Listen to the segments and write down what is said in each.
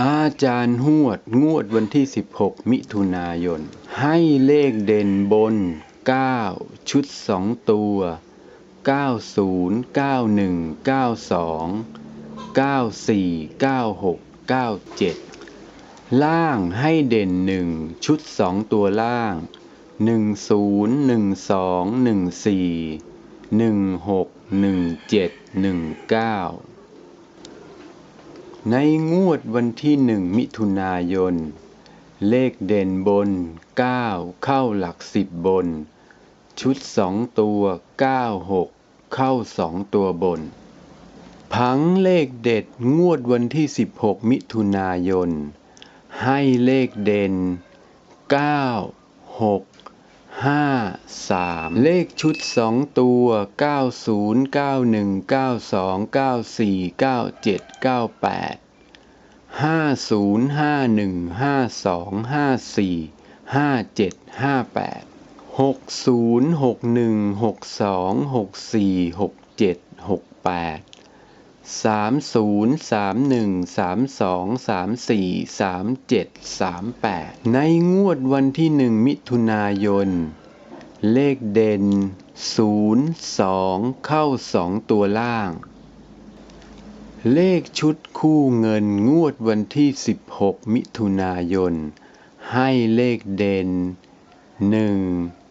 อาจารย์หวด งวดวันที่ 16 มิถุนายน ให้เลขเด่นบน 9 ชุด 2 ตัว 90 91 92 94 96 97 ล่างให้เด่น 1 ชุด 2 ตัวล่าง 10 12 14 16 17 19 ในงวดวันที่หนึ่งมิถุนายน เลขเด่นบน 9 เข้าหลักสิบบน ชุดสองตัว 96 เข้าสองตัวบน ผังเลขเด็ดงวดวันที่ 16 มิถุนายน ให้เลขเด่น 9 6 5 3 เลขชุด 2 ตัว 90 91 92 94 97 98 50 51 52 54 57 58 60 61 62 64 67 68 สามศูนย์สามหนึ่งสามสองสามสี่สามเจ็ดสามแปดในงวดวันที่หนึ่งมิถุนายน เลขเด่นศูนย์สองเข้าสองตัวล่าง เลขชุดคู่เงินงวดวันที่สิบหกมิถุนายน ให้เลขเด่นหนึ่ง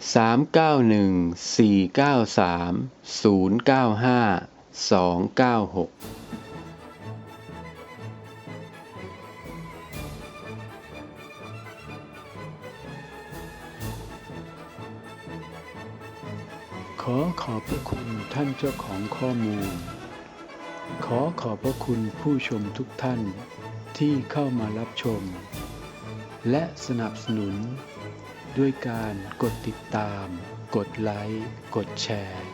1 5 3 5 6 5 9 9 1 9 3 9 5 9 6เลขชุด3ตัว6 1 3 8 1 5 7 1 6 5 1 9 3 9 1 4 9 3 0 9 5 2 9 6ขอขอบพระคุณท่านเจ้าของข้อมูล ขอขอบพระคุณผู้ชมทุกท่านที่เข้ามารับชม และสนับสนุน ด้วยการกดติดตาม กดไลค์ กดแชร์